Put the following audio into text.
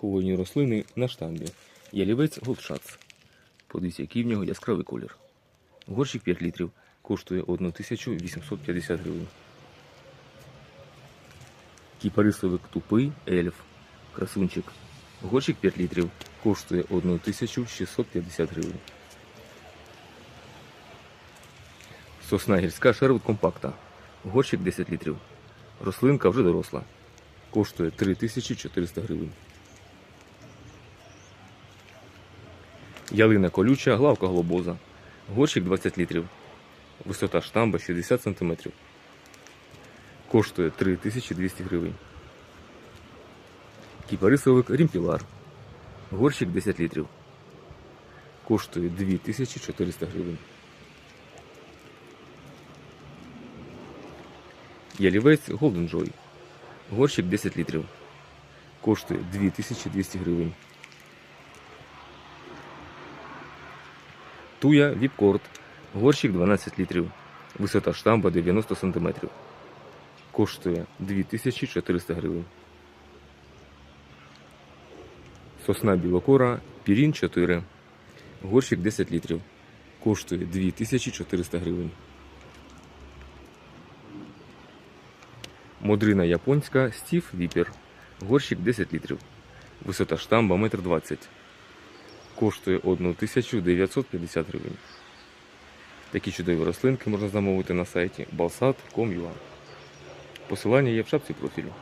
хвойні рослини на штамбі. Ялівець Голдшац. Подивіться, який в нього яскравий колір. Горщик 5 літрів коштує 1850 гривень. Кіпарисовик тупий ельф. Красунчик. Горщик 5 літрів коштує 1650 гривень. Сосна гірська Шервуд компакта. Горщик 10 літрів. Рослинка вже доросла. Коштує 3400 гривень. Ялина колюча, главка глобоза. Горщик 20 літрів. Висота штамба 60 см. Коштує 3200 гривень. Кіпарисовик рімпілар. Горщик 10 літрів. Коштує 2400 гривень. Ялівець Golden Joy. Горщик 10 літрів. Коштує 2200 гривень. Туя Віпкорд. Горщик 12 літрів. Висота штамба 90 см. Коштує 2400 гривень. Сосна білокора Пірін 4. Горщик 10 літрів. Коштує 2400 гривень. Модрина японська Стів Віпер. Горщик 10 літрів. Висота штамба 1,20 м. Коштує 1950 гривень. Такі чудові рослинки можна замовити на сайті balsat.com.ua. Посилання є в шапці профілю.